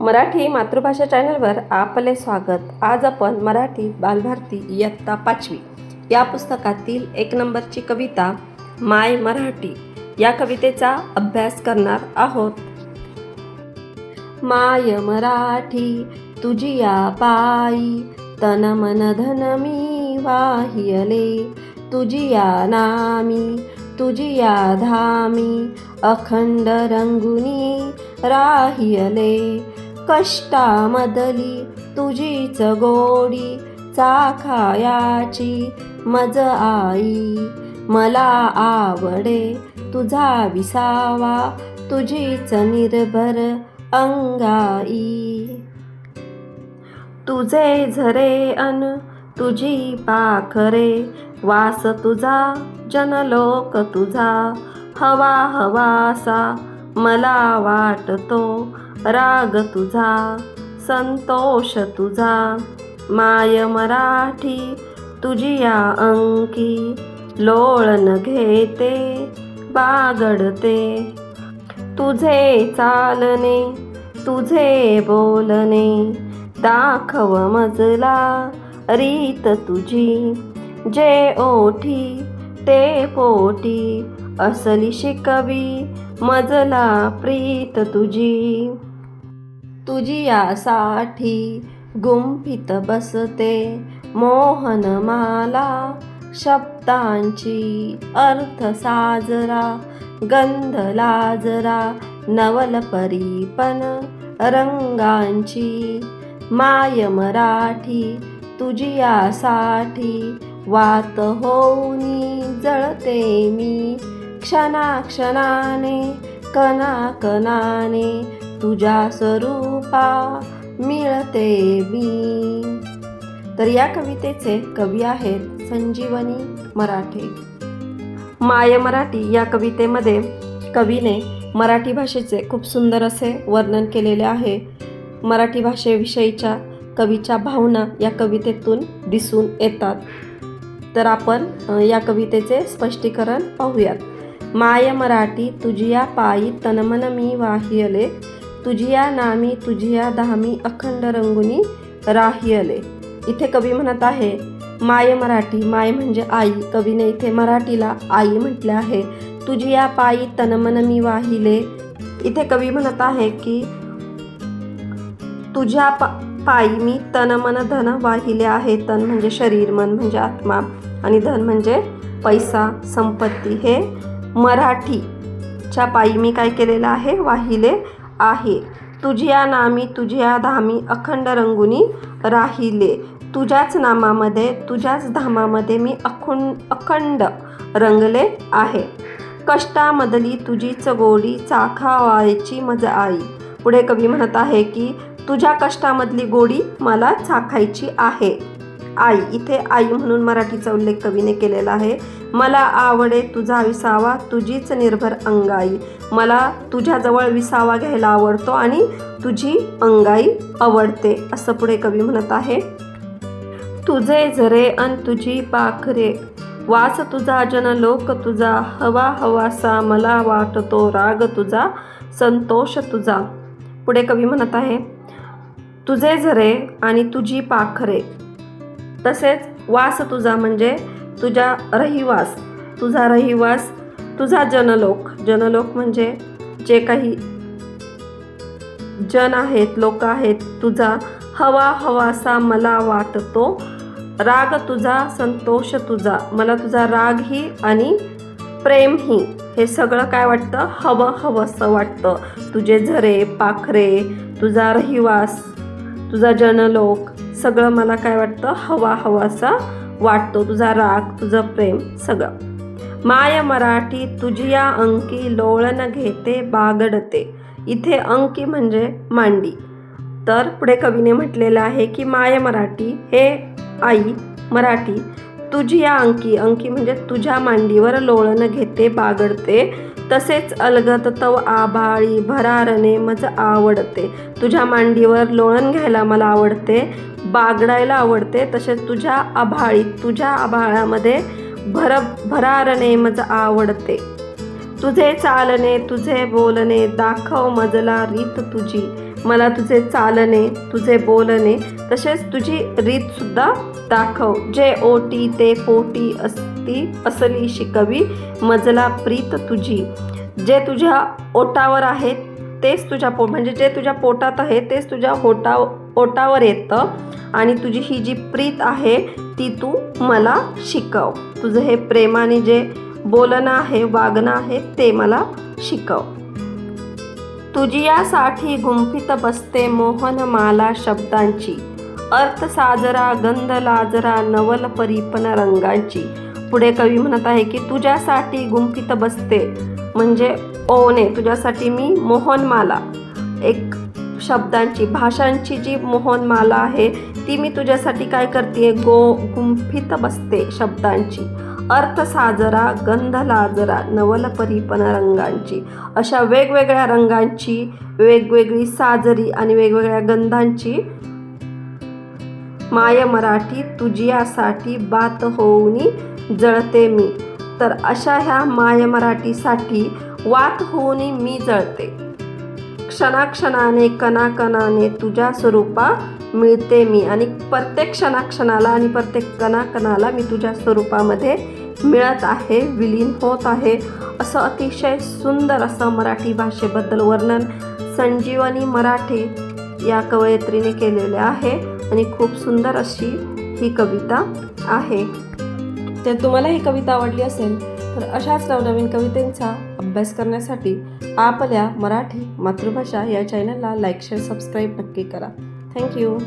मराठी मातृभाषा चॅनलवर आपले स्वागत. आज आपण मराठी बालभारती इयत्ता पाचवी या पुस्तकातील एक नंबरची कविता माय मराठी या कवितेचा अभ्यास करणार आहोत. माय मराठी तुझी या पायी तन मन धन मी वाहियले. तुझी या नामी तुझी या धामी अखंड रंगुनी राहियले. कष्टामधली तुझीच गोडी चाखायाची मज आई. मला आवडे तुझा विसावा तुझीच निर्भर अंगाई. तुझे झरे अन तुझी पाखरे वास तुझा जनलोक तुझा. हवा हवासा मला वाटतो राग तुझा संतोष तुझा. माय मराठी तुझी या अंकी. लोळन घेते बागडते. तुझे चालणे तुझे बोलणे. दाखव मजला रीत तुझी. जे ओठी ते पोटी. असली शिकवी मजला प्रीत तुझी. तुझी यासाठी गुंफित बसते. मोहनमाला शब्दांची अर्थ साजरा गंध लाजरा नवल रंगांची. माय मराठी तुझी यासाठी वात होऊनी जळते मी. क्षणाक्षणाने कणाकणाने तुझ्या स्वरूपा मिळते मी. तर या कवितेचे कवी आहेत संजीवनी मराठे. माय मराठी या कवितेमध्ये कवीने मराठी भाषेचे खूप सुंदर असे वर्णन केलेले आहे. मराठी भाषेविषयीच्या कवीच्या भावना या कवितेतून दिसून येतात. तर आपण या कवितेचे स्पष्टीकरण पाहूयात. माय मराठी तुझिया पायी तनमन मी वाहियले. तुझिया नामी तुझिया धामी अखंड रंगुनी राहियले. इथे कवी म्हणत आहे माय मराठी माय म्हणजे आई कवीने इथे मराठीला आई म्हटले आहे. तुझिया पायी तनमन मी वाहिले इथे कवी म्हणत आहे की तुझ्या पा पायी मी तन मन धन वाहिले आहे. तन म्हणजे शरीर मन म्हणजे आत्मा आणि धन म्हणजे पैसा संपत्ती. हे मराठीच्या पायी मी काय केलेलं आहे? वाहिले आहे. तुझ्या नामी तुझ्या धामी अखंड रंगुनी राहिले. तुझ्याच नामामध्ये तुझ्याच धामामध्ये मी अखुंड अखंड रंगले आहे. कष्टामधली तुझीच गोडी चाखावायची मज आई. पुढे कवी म्हणत आहे की तुझ्या कष्टामधली गोडी मला चाखायची आहे. आई. इथे आई म्हणून मराठीचा उल्लेख कवीने केलेला आहे. मला आवडे तुझा विसावा तुझीच निर्भर अंगाई मला तुझ्याजवळ विसावा घ्यायला आवडतो आणि तुझी अंगाई आवडते असं पुढे कवी म्हणत आहे. तुझे झरे अन तुझी पाखरे वास तुझा जन लोक तुझा हवा हवासा मला वाटतो राग तुझा संतोष तुझा. पुढे कवी म्हणत आहे तुझे झरे आणि तुझी पाखरे तसेच वास तुझा म्हणजे तुझा रहिवास तुझा रहिवास तुझा जनलोक. जनलोक म्हणजे जे काही जन आहेत लोक आहेत तुझा हवा हवासा मला वाटतो. राग तुझा संतोष तुझा. मला तुझा रागही आणि प्रेमही हे सगळं काय वाटतं? हवं हवंसं वाटतं. तुझे झरे पाखरे तुझा रहिवास तुझा जनलोक सगळं मला काय वाटतं? हवा हवासा वाटतो. तुझा राग तुझं प्रेम सगळं. माय मराठी तुझिया अंकी लोळण घेते बागडते. इथे अंकी म्हणजे मांडी. तर पुढे कवीने म्हटलेलं आहे की माय मराठी हे आई मराठी तुझी या अंकी अंकी म्हणजे तुझ्या मांडीवर लोळण घेते बागडते. तसेच अलगत तव आभाळी भरारणे मज आवडते. तुझ्या मांडीवर लोळण घ्यायला मला आवडते बागडायला आवडते. तसेच तुझ्या आभाळीत तुझ्या आभाळामध्ये भर भरारणे मज आवडते. तुझे चालणे तुझे बोलणे दाखव मजला रीत तुझी. मला तुझे चालणे तुझे बोलणे तसेच तुझी रीतसुद्धा दाखव. जे ओटी ते पोटी असती असली शिकवी मजला प्रीत तुझी. जे तुझ्या ओटावर आहेत तेच तुझ्या पो म्हणजे जे तुझ्या पोटात आहे तेच तुझ्या होटा ओटावर येतं आणि तुझी ही जी प्रीत आहे ती तू मला शिकव. तुझं हे प्रेमाने जे बोलणं आहे वागणं आहे ते मला शिकव. तुझी यासाठी गुंफित बसते मोहनमाला शब्दांची. अर्थ साजरा गंध लाजरा नवल परीपन रंगांची. पुढे कवी म्हणत आहे की तुझ्यासाठी गुंफित बसते. म्हणजे ओने तुझ्यासाठी मी मोहनमाला. एक शब्दांची भाषांची जी मोहनमाला आहे ती मी तुझ्यासाठी काय करते गो गुंफित बसते शब्दांची. अर्थ साजरा गंध लाजरा नवल रंगांची. अशा वेगवेगळ्या रंगांची वेगवेगळी साजरी आणि वेगवेगळ्या गंधांची माय मराठी तुझियासाठी बात होऊनी जळते मी. तर अशा ह्या माय मराठीसाठी वात होऊनी मी जळते. क्षणाक्षणाने कणाकणाने तुझ्या स्वरूपा मिळते मी. आणि प्रत्येक क्षणाक्षणाला आणि प्रत्येक कणाकणाला मी तुझ्या स्वरूपामध्ये मिळत आहे विलीन होत आहे. असं अतिशय सुंदर असं मराठी भाषेबद्दल वर्णन संजीवनी मराठे या कवयित्रीने केलेले आहे. आणि खूप सुंदर अशी ही कविता आहे. तर तुम्हाला ही कविता आवडली असेल तर अशाच नवनवीन कवितेंचा अभ्यास करण्यासाठी आपल्या मराठी मातृभाषा या चॅनलला लाईक शेअर सबस्क्राईब नक्की करा. थँक्यू